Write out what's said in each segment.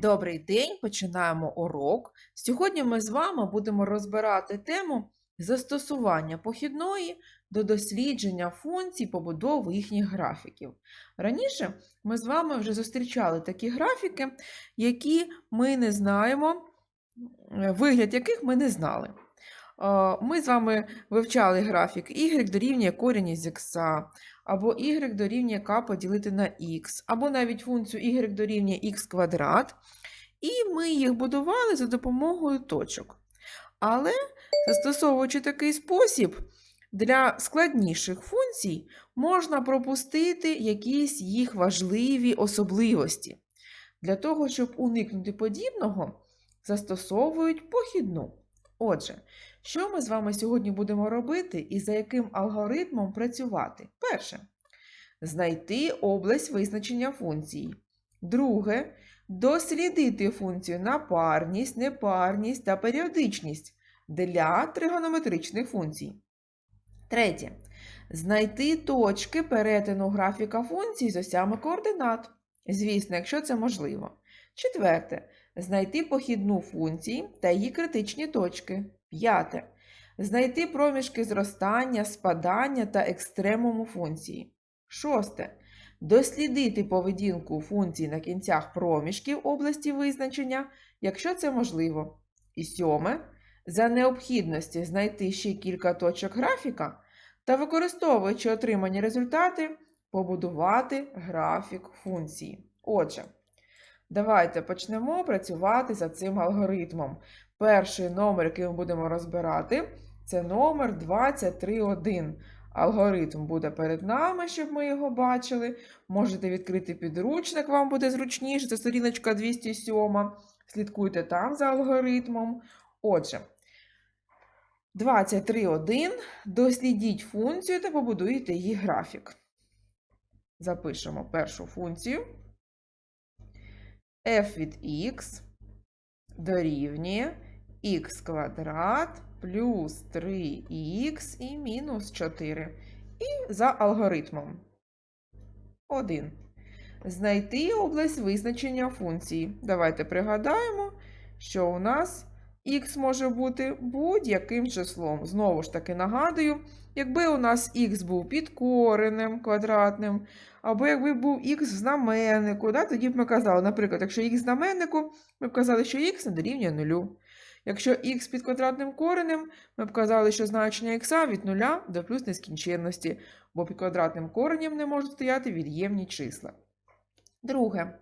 Добрий день, починаємо урок. Сьогодні ми з вами будемо розбирати тему застосування похідної до дослідження функцій побудови їхніх графіків. Раніше ми з вами вже зустрічали такі графіки, які ми не знаємо, вигляд яких ми не знали. Е, Ми з вами вивчали графік y дорівнює корінь із x, або y дорівнює k поділити на x, або навіть функцію y дорівнює x квадрат. І ми їх будували за допомогою точок. Але застосовуючи такий спосіб, для складніших функцій можна пропустити якісь їх важливі особливості. Для того, щоб уникнути подібного, застосовують похідну. Отже, що ми з вами сьогодні будемо робити і за яким алгоритмом працювати? Перше. Знайти область визначення функції. Друге. Дослідити функцію на парність, непарність та періодичність для тригонометричних функцій. Третє. Знайти точки перетину графіка функцій з осями координат. Звісно, якщо це можливо. Четверте. Знайти похідну функції та її критичні точки. П'яте. Знайти проміжки зростання, спадання та екстремуму функції. Шосте. Дослідити поведінку функцій на кінцях проміжків області визначення, якщо це можливо. І сьоме. За необхідності знайти ще кілька точок графіка та, використовуючи отримані результати, побудувати графік функції. Отже, давайте почнемо працювати за цим алгоритмом. Перший номер, який ми будемо розбирати, це номер 23.1. Алгоритм буде перед нами, щоб ми його бачили. Можете відкрити підручник, вам буде зручніше. Це сторіночка 207. Слідкуйте там за алгоритмом. Отже, 23.1. Дослідіть функцію та побудуйте її графік. Запишемо першу функцію. F від x дорівнює х квадрат плюс 3х і мінус 4. І за алгоритмом. 1. Знайти область визначення функції. Давайте пригадаємо, що у нас х може бути будь-яким числом. Знову ж таки нагадую, якби у нас х був під коренем квадратним, або якби був х в знаменнику, да, тоді б ми казали, наприклад, якщо х в знаменнику, ми б казали, що х не дорівнює нулю. Якщо х під квадратним коренем, ми б казали, що значення х від 0 до плюс нескінченності, бо під квадратним коренем не можуть стояти від'ємні числа. Друге.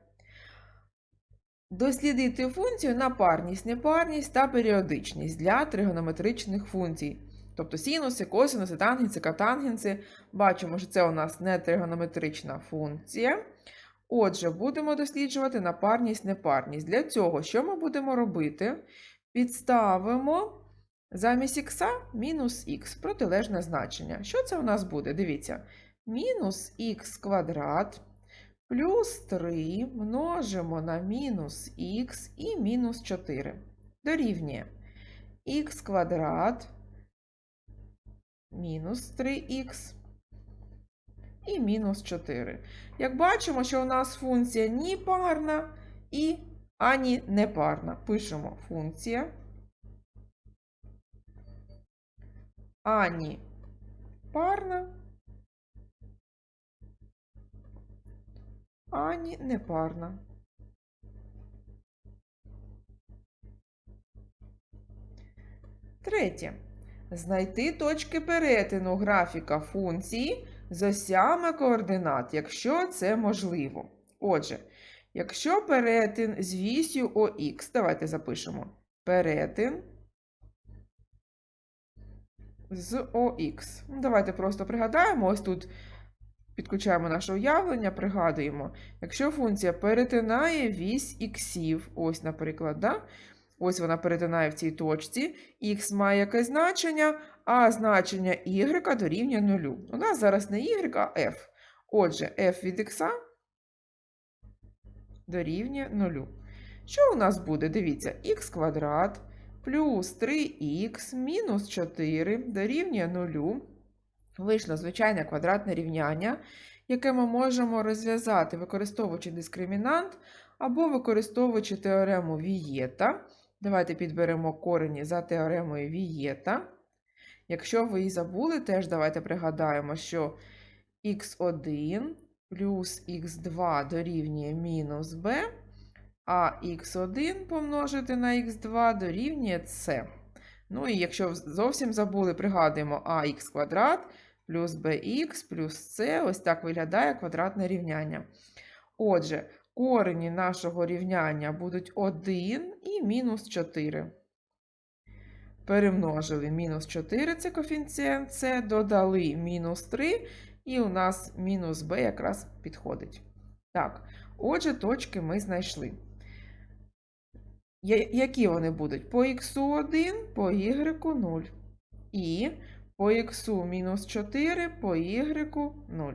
Дослідити функцію на парність, непарність та періодичність для тригонометричних функцій. Тобто синуси, косинуси, тангенси, катангенси. Бачимо, що це у нас не тригонометрична функція. Отже, будемо досліджувати напарність, непарність. Для цього що ми будемо робити? Підставимо замість х мінус х, протилежне значення. Що це у нас буде? Дивіться, мінус х квадрат плюс 3 множимо на мінус х і мінус 4. Дорівнює х квадрат мінус 3х і мінус 4. Як бачимо, що у нас функція ні парна і ані непарна. Пишемо функція ані парна, ані непарна. Третє. Знайти точки перетину графіка функції з осями координат, якщо це можливо. Отже, якщо перетин з вісю ОХ, давайте запишемо перетин з ОХ. Давайте просто пригадаємо, ось тут підключаємо наше уявлення, пригадуємо, якщо функція перетинає вісь іксів, ось, наприклад, да? ось вона перетинає в цій точці, х має якесь значення, а значення y дорівнює нулю. У нас зараз не y, а f. Отже, f від x дорівнює нулю. Що у нас буде? Дивіться, х квадрат плюс 3х мінус 4 дорівнює нулю. Вийшло звичайне квадратне рівняння, яке ми можемо розв'язати, використовуючи дискримінант, або використовуючи теорему Вієта. Давайте підберемо корені за теоремою Вієта. Якщо ви її забули, теж давайте пригадаємо, що х1 плюс х2 дорівнює мінус b, а х1 помножити на х2 дорівнює c. Ну і якщо зовсім забули, пригадуємо ax квадрат плюс bx плюс c. Ось так виглядає квадратне рівняння. Отже, корені нашого рівняння будуть 1 і мінус 4. Перемножили мінус 4 це коефіцієнт С, додали мінус 3, і у нас мінус b якраз підходить. Так, отже, точки ми знайшли. Які вони будуть? По х 1, по y 0. І по х мінус 4, по y 0.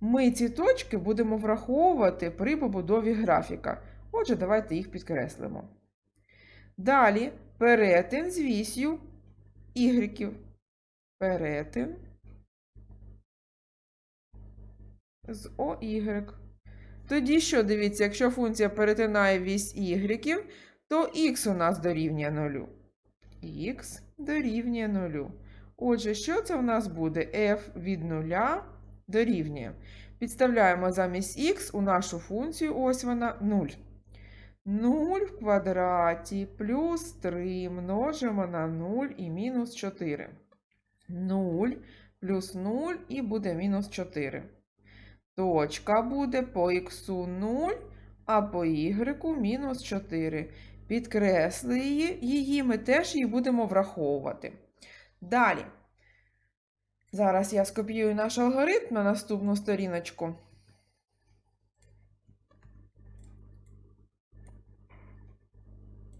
Ми ці точки будемо враховувати при побудові графіка. Отже, давайте їх підкреслимо. Далі перетин з вісю y. Перетин з OY. Тоді що, дивіться, якщо функція перетинає вісь y, то x у нас дорівнює 0. x дорівнює 0. Отже, що це у нас буде? f від 0 дорівнює. Підставляємо замість x у нашу функцію, ось вона 0. 0 в квадраті плюс 3 множимо на 0 і мінус 4. 0 плюс 0 і буде мінус 4. Точка буде по х 0, а по y мінус 4. Підкресли її, її ми теж її будемо враховувати. Далі. Зараз я скопіюю наш алгоритм на наступну сторіночку.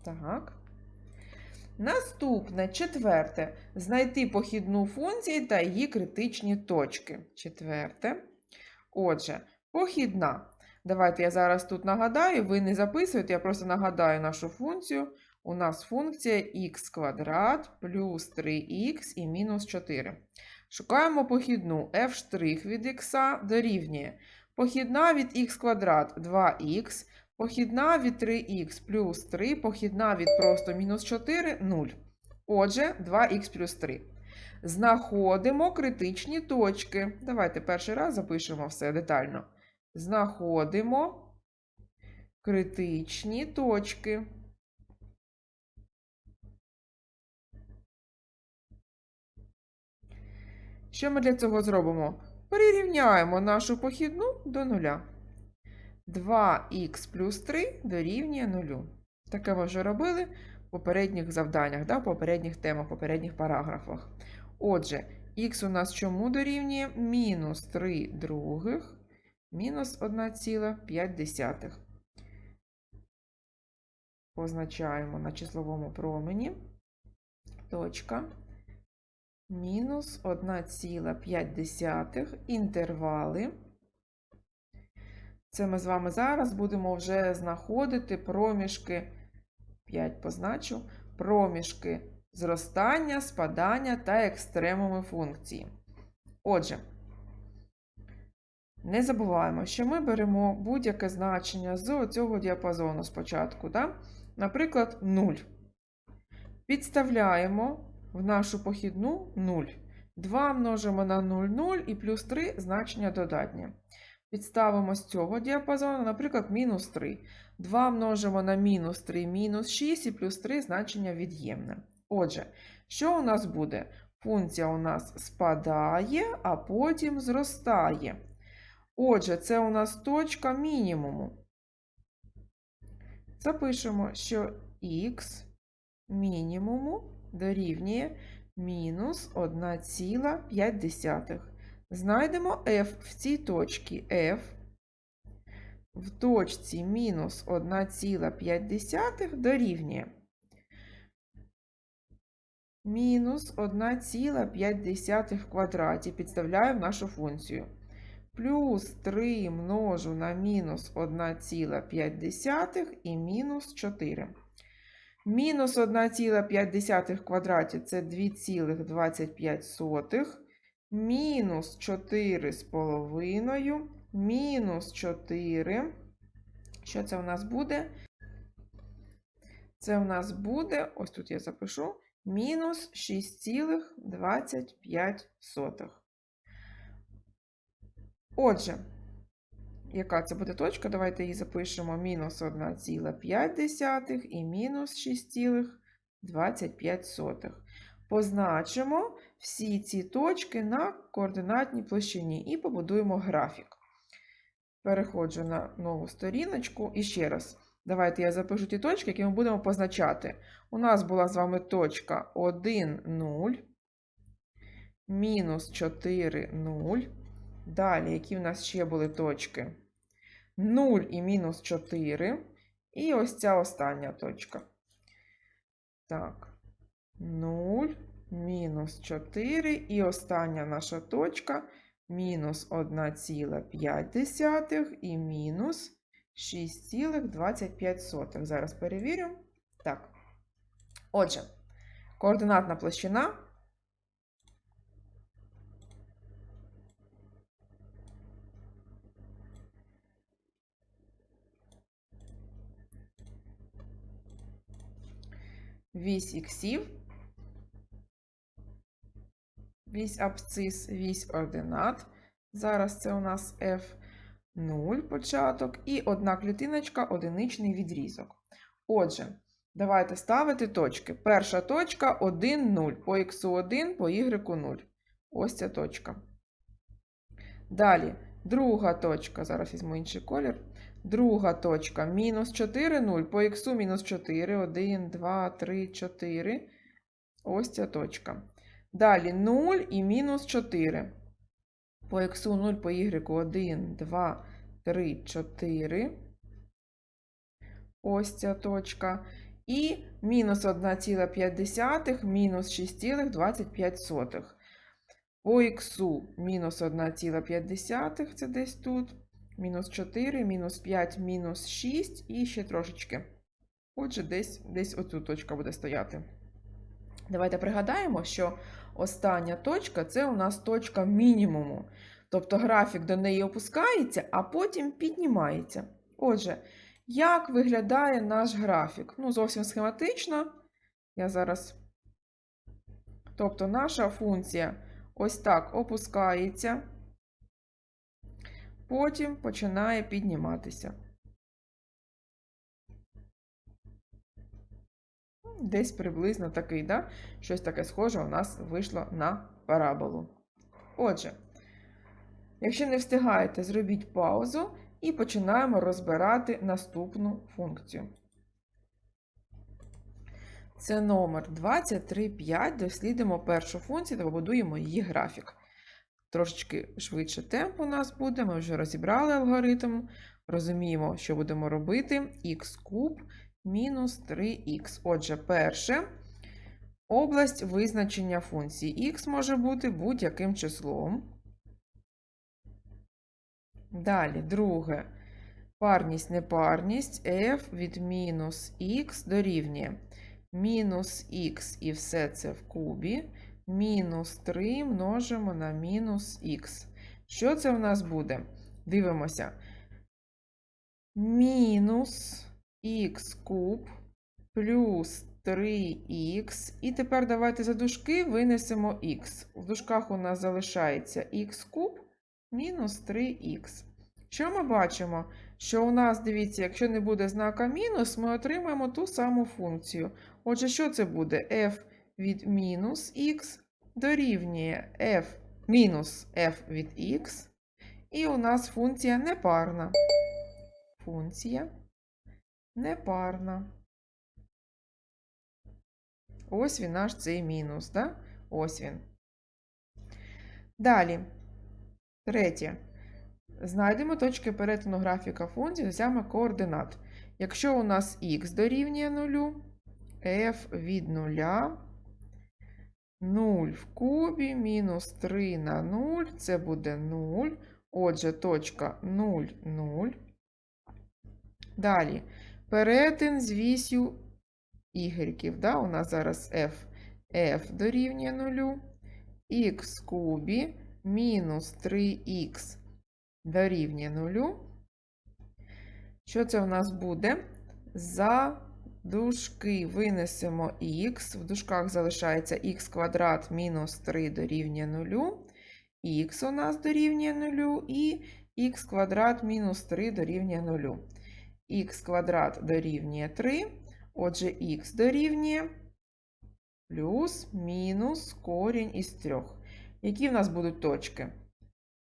Так. Наступне, четверте. Знайти похідну функцію та її критичні точки. Четверте. Отже, похідна. Давайте я зараз тут нагадаю, ви не записуєте, я просто нагадаю нашу функцію. У нас функція х квадрат плюс 3х і мінус 4. Шукаємо похідну f' від х дорівнює. Похідна від х квадрат 2х, похідна від 3х плюс 3, похідна від просто мінус 4 0. Отже, 2х плюс 3. Знаходимо критичні точки. Давайте перший раз запишемо все детально. Знаходимо критичні точки. Що ми для цього зробимо? Перерівняємо нашу похідну до нуля. 2х плюс 3 дорівнює 0. Таке ми вже робили в попередніх завданнях, да, в попередніх темах, в попередніх параграфах. Отже, х у нас чому дорівнює? Мінус 3 других, мінус 1,5. Позначаємо на числовому промені. Точка. Мінус 1,5 інтервали. Це ми з вами зараз будемо вже знаходити проміжки, 5 позначу, проміжки зростання, спадання та екстремуми функції. Отже, не забуваємо, що ми беремо будь-яке значення з цього діапазону спочатку. Да? Наприклад, 0. Підставляємо в нашу похідну 0. 2 множимо на 0, 0 і плюс 3 значення додатнє. Підставимо з цього діапазону, наприклад, мінус 3. 2 множимо на мінус 3, мінус 6 і плюс 3 значення від'ємне. Отже, що у нас буде? Функція у нас спадає, а потім зростає. Отже, це у нас точка мінімуму. Запишемо, що х мінімуму дорівнює мінус 1,5. Знайдемо f в цій точці f в точці мінус 1,5 дорівнює мінус 1,5 в квадраті. Підставляю в нашу функцію. Плюс 3 множу на мінус 1,5 і мінус 4. Мінус 1,5 квадраті це 2,25. Мінус 4 з половиною, мінус 4. Що це у нас буде? Це у нас буде, ось тут я запишу, мінус 6,25. Отже, яка це буде точка? Давайте її запишемо мінус 1,5 і мінус 6,25. Позначимо всі ці точки на координатній площині і побудуємо графік. Переходжу на нову сторіночку і ще раз. Давайте я запишу ті точки, які ми будемо позначати. У нас була з вами точка 1, 0, мінус 4, 0. Далі, які в нас ще були точки? 0 і мінус 4. І ось ця остання точка. Так, 0, мінус 4. І остання наша точка мінус 1,5 і мінус 6,25. Зараз перевірю. Так. Отже, координатна площина. Вісь іксів. Вісь абсцис, вісь ординат. Зараз це у нас F0 початок. І одна клітиночка, одиничний відрізок. Отже, давайте ставити точки. Перша точка 1, 0. По х1, по y 0. Ось ця точка. Далі, друга точка. Зараз візьму інший колір. Друга точка мінус 4, 0. По х мінус 4, 1, 2, 3, 4. Ось ця точка. Далі 0 і мінус 4. По х 0, по y 1, 2, 3, 4. Ось ця точка. І мінус 1,5, мінус 6,25. По х мінус 1,5, це десь тут. Мінус 4, мінус 5, мінус 6 і ще трошечки. Отже, десь, десь оцю точка буде стояти. Давайте пригадаємо, що остання точка це у нас точка мінімуму. Тобто графік до неї опускається, а потім піднімається. Отже, як виглядає наш графік? Ну, зовсім схематично. Я зараз. Тобто, наша функція ось так опускається, потім починає підніматися. Десь приблизно такий, да? щось таке схоже у нас вийшло на параболу. Отже, якщо не встигаєте, зробіть паузу і починаємо розбирати наступну функцію. Це номер 23,5. Дослідимо першу функцію та побудуємо її графік. Трошечки швидше темп у нас буде. Ми вже розібрали алгоритм. Розуміємо, що будемо робити. х куб мінус 3х. Отже, перше область визначення функції. х може бути будь-яким числом. Далі, друге, парність, непарність f від мінус х дорівнює мінус х і все це в кубі, мінус 3 множимо на мінус х. Що це в нас буде? Дивимося. Мінус х куб плюс 3х. І тепер давайте за дужки винесемо х. В дужках у нас залишається х куб мінус 3х. Що ми бачимо? Що у нас, дивіться, якщо не буде знака мінус, ми отримаємо ту саму функцію. Отже, що це буде? f від мінус х дорівнює f мінус f від х. І у нас функція непарна. Функція непарна. Ось він наш цей мінус, да? Ось він. Далі. Третє. Знайдемо точки перетину графіка функції з координат. Якщо у нас х дорівнює 0, f від 0, 0 в кубі, мінус 3 на 0, це буде 0. Отже, точка 0, 0. Далі. Перетин з вісю y. Да? У нас зараз f, f дорівнює 0, х кубі мінус 3х дорівнює 0. Що це в нас буде? За дужки винесемо х, в дужках залишається х квадрат мінус 3 дорівнює 0, х у нас дорівнює 0 і х квадрат мінус 3 дорівнює 0. х квадрат дорівнює 3, отже х дорівнює плюс мінус корінь із 3. Які в нас будуть точки?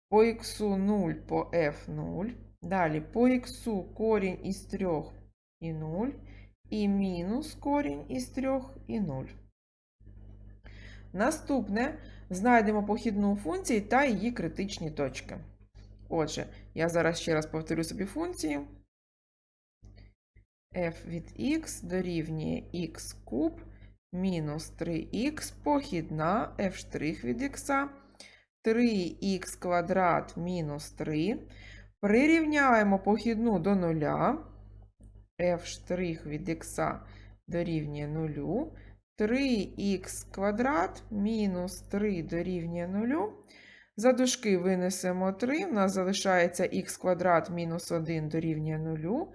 По х 0 по f 0. Далі по х корінь із 3 і 0. І мінус корінь із 3 і 0. Наступне знайдемо похідну функції та її критичні точки. Отже, я зараз ще раз повторю собі функції. f від x дорівнює x куб мінус 3х похідна f' від x 3х квадрат мінус 3. Прирівняємо похідну до нуля. F' від x дорівнює 0. 3х квадрат мінус 3 дорівнює 0. За дужки винесемо 3. У нас залишається х квадрат мінус 1 дорівнює 0.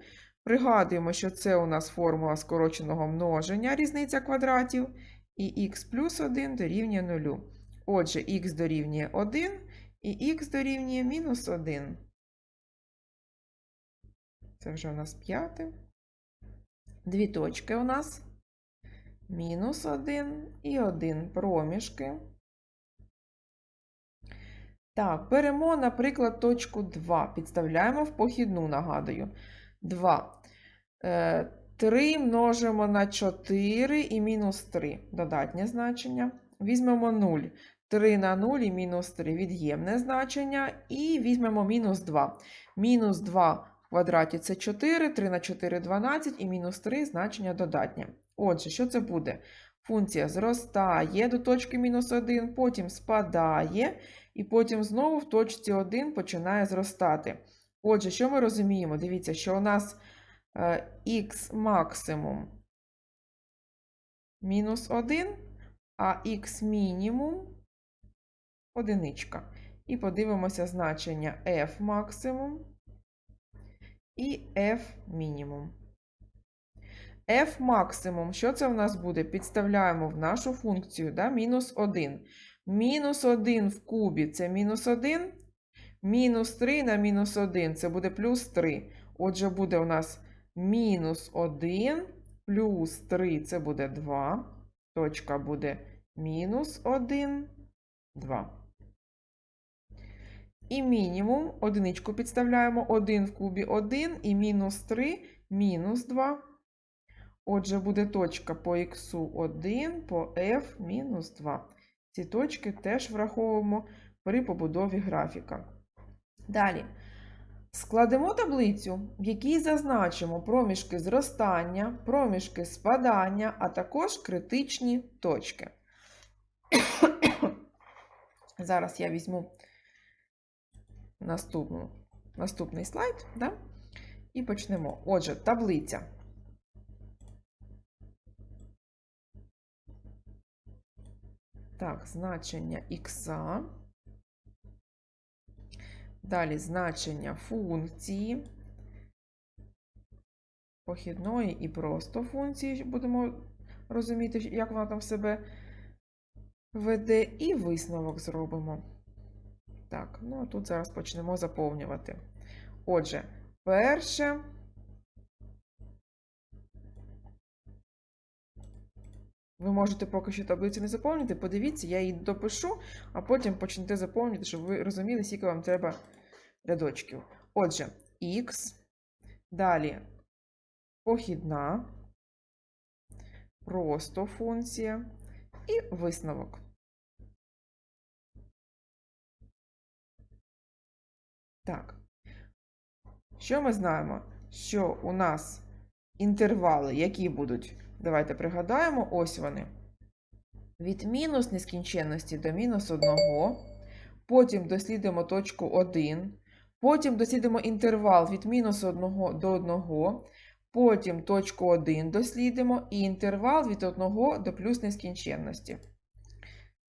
Пригадуємо, що це у нас формула скороченого множення, різниця квадратів. І х плюс 1 дорівнює 0. Отже, х дорівнює 1 і х дорівнює мінус 1. Це вже у нас п'яте. Дві точки у нас. Мінус 1 і 1 проміжки. Так, беремо, наприклад, точку 2. Підставляємо в похідну, нагадую. 2. 3 множимо на 4 і мінус 3. Додатнє значення. Візьмемо 0. 3 на 0 і мінус 3 від'ємне значення. І візьмемо мінус 2. Мінус 2 в квадраті це 4, 3 на 4 12 і мінус 3 значення додатнє. Отже, що це буде? Функція зростає до точки мінус 1, потім спадає, і потім знову в точці 1 починає зростати. Отже, що ми розуміємо? Дивіться, що у нас х максимум мінус 1, а х мінімум одиничка. І подивимося значення f максимум і f мінімум. f максимум, що це в нас буде? Підставляємо в нашу функцію да? мінус 1. Мінус 1 в кубі це мінус 1. Мінус 3 на мінус 1 це буде плюс 3. Отже, буде у нас мінус 1 плюс 3 це буде 2. Точка буде мінус 1, 2. І мінімум одиничку підставляємо 1 в кубі 1 і мінус 3 мінус 2. Отже, буде точка по х 1 по f мінус 2. Ці точки теж враховуємо при побудові графіка. Далі. Складемо таблицю, в якій зазначимо проміжки зростання, проміжки спадання, а також критичні точки. Зараз я візьму наступну, наступний слайд да? і почнемо. Отже, таблиця. Так, значення х. Далі значення функції, похідної і просто функції, будемо розуміти, як вона там себе веде, і висновок зробимо. Так, ну тут зараз почнемо заповнювати. Отже, перше. Ви можете поки що таблицю не заповнити, подивіться, я її допишу, а потім почнете заповнювати, щоб ви розуміли, скільки вам треба рядочків. Отже, х, далі похідна, просто функція і висновок. Так. Що ми знаємо? Що у нас інтервали, які будуть? Давайте пригадаємо, ось вони. Від мінус нескінченності до мінус 1, потім дослідимо точку 1, потім дослідимо інтервал від мінус 1 до 1, потім точку 1 дослідимо і інтервал від 1 до плюс нескінченності.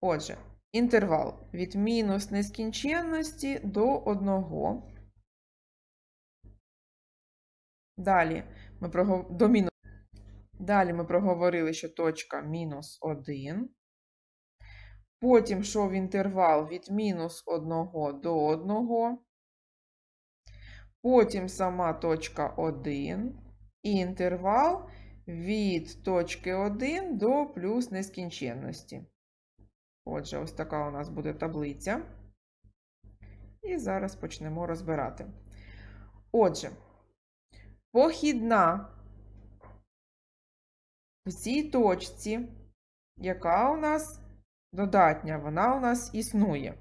Отже, інтервал від мінус нескінченності до 1. Далі ми, прогов- до мінус... Далі ми проговорили, що точка мінус 1. Потім йшов інтервал від мінус 1 до 1. Потім сама точка 1. І інтервал від точки 1 до плюс нескінченності. Отже, ось така у нас буде таблиця. І зараз почнемо розбирати. Отже, похідна в цій точці, яка у нас додатня, вона у нас існує.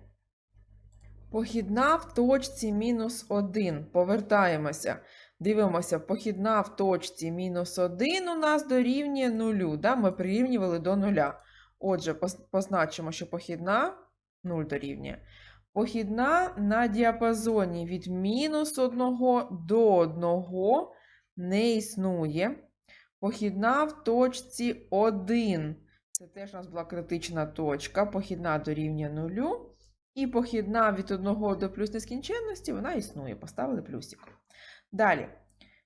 Похідна в точці мінус 1. Повертаємося. Дивимося, похідна в точці мінус 1 у нас дорівнює 0. Да? Ми прирівнювали до 0. Отже, позначимо, що похідна 0 дорівнює. Похідна на діапазоні від мінус 1 до 1 не існує. Похідна в точці 1. Це теж у нас була критична точка. Похідна дорівнює 0. І похідна від 1 до плюс нескінченності, вона існує. Поставили плюсик. Далі.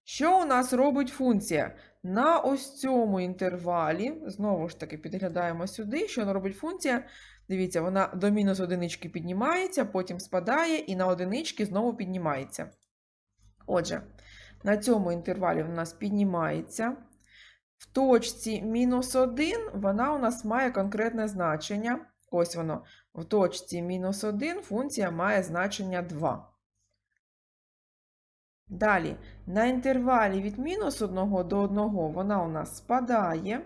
Що у нас робить функція? На ось цьому інтервалі, знову ж таки, підглядаємо сюди, що вона робить функція. Дивіться, вона до мінус одинички піднімається, потім спадає і на одинички знову піднімається. Отже, на цьому інтервалі у нас піднімається. В точці мінус 1 вона у нас має конкретне значення. Ось воно. В точці мінус 1 функція має значення 2. Далі, на інтервалі від мінус 1 до 1 вона у нас спадає.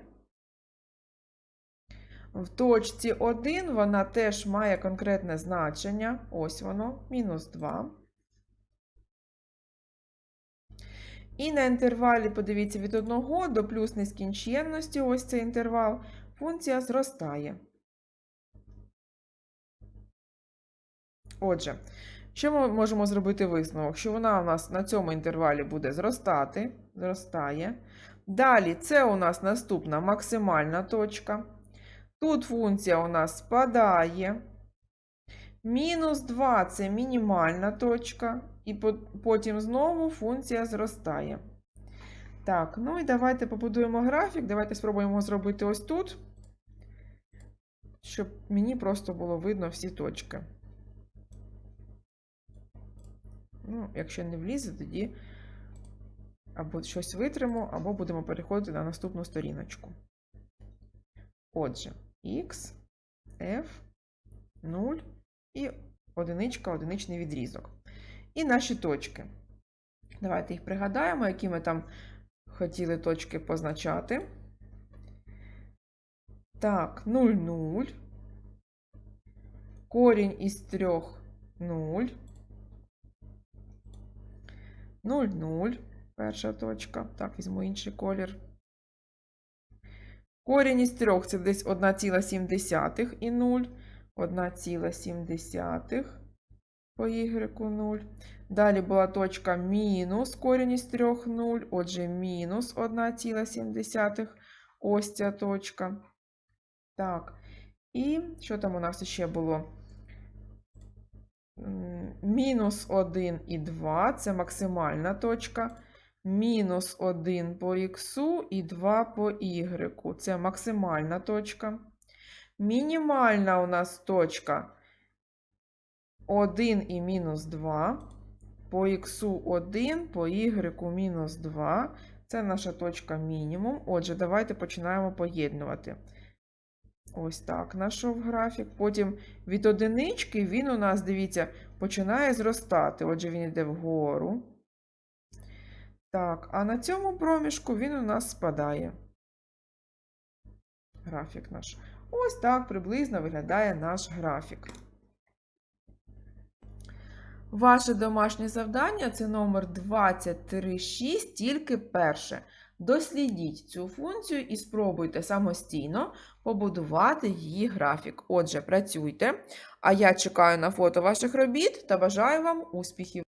В точці 1 вона теж має конкретне значення. Ось воно, мінус 2. І на інтервалі, подивіться, від 1 до плюс нескінченності, ось цей інтервал, функція зростає. Отже, що ми можемо зробити висновок? Що вона у нас на цьому інтервалі буде зростати, зростає. Далі, це у нас наступна максимальна точка. Тут функція у нас спадає. Мінус 2 це мінімальна точка. І потім знову функція зростає. Так, ну і давайте побудуємо графік. Давайте спробуємо зробити ось тут, щоб мені просто було видно всі точки. Ну, якщо не влізе, тоді або щось витримо, або будемо переходити на наступну сторіночку. Отже, x, f, 0 і одиничка, одиничний відрізок. І наші точки. Давайте їх пригадаємо, які ми там хотіли точки позначати. Так, 0, 0. Корінь із 3 0. 0, 0. Перша точка. Так, візьму інший колір. Корінь із 3 це десь 1,7 і 0. 1,7 по y 0. Далі була точка мінус корінь із 3 0. Отже, мінус 1,7. Ось ця точка. Так. І що там у нас ще було? Мінус 1 і 2 це максимальна точка. Мінус 1 по х і 2 по y. Це максимальна точка. Мінімальна у нас точка 1 і мінус 2. По х 1, по y мінус 2. Це наша точка мінімум. Отже, давайте починаємо поєднувати. Ось так нашов графік. Потім від одинички він у нас, дивіться, починає зростати. Отже, він йде вгору. Так, а на цьому проміжку він у нас спадає. Графік наш. Ось так приблизно виглядає наш графік. Ваше домашнє завдання це номер 236, тільки перше. Дослідіть цю функцію і спробуйте самостійно побудувати її графік. Отже, працюйте. А я чекаю на фото ваших робіт та бажаю вам успіхів!